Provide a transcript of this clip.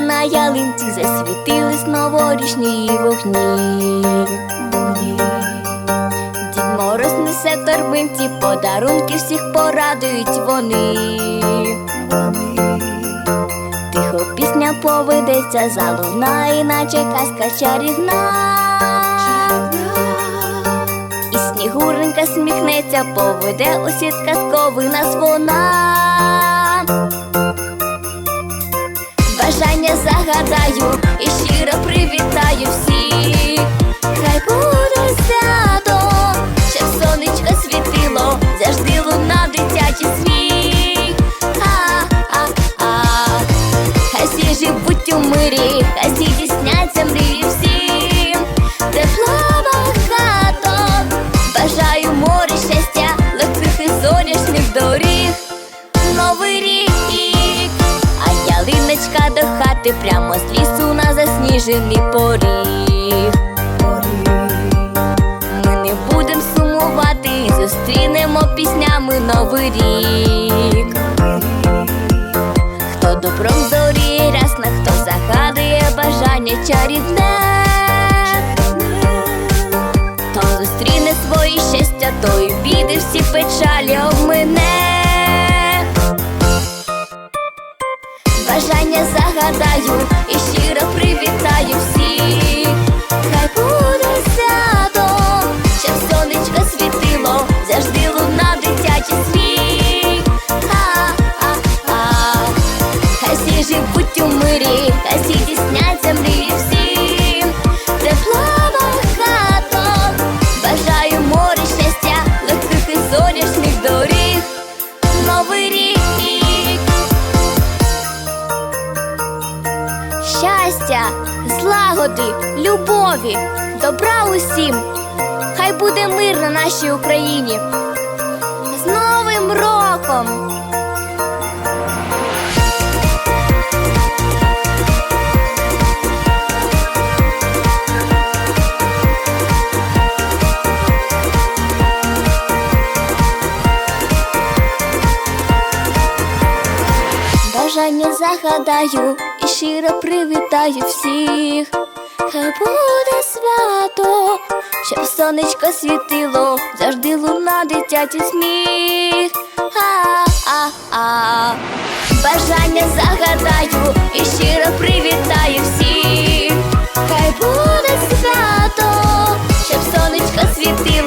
на ялинці засвітились новорічні вогні. Дід Мороз несе торбинці, подарунки всіх порадують вони. Тихо пісня поведеться, залунає, наче казка чарівна. І снігуренька сміхнеться, поведе у світ казковий нас вона. Бажання загадаю і щиро привітаю всіх. Хай буде ялиночка до хати прямо з лісу на засніжений поріг. Ми не будем сумувати, зустрінемо піснями новий рік. Хто добром зоріє рясна, хто загадує бажання чарівне, то зустріне своє щастя, то й біди всі печалі обмине. Бажання загадаю і щиро привітаю всіх. Хай буде свято, щоб сонечко світило, завжди луна дитячий сміх. А-а-а, хай всі живуть у мирі, хай всі тісняться мрії всім. Щастя, злагоди, любові, добра усім. Хай буде мир на нашій Україні. З Новим роком! Бажання загадаю щиро привітаю всіх. Хай буде свято, щоб сонечко світило, завжди луна дитячий сміх. А-а-а. Бажання загадаю і щиро привітаю всіх. Хай буде свято, щоб сонечко світило,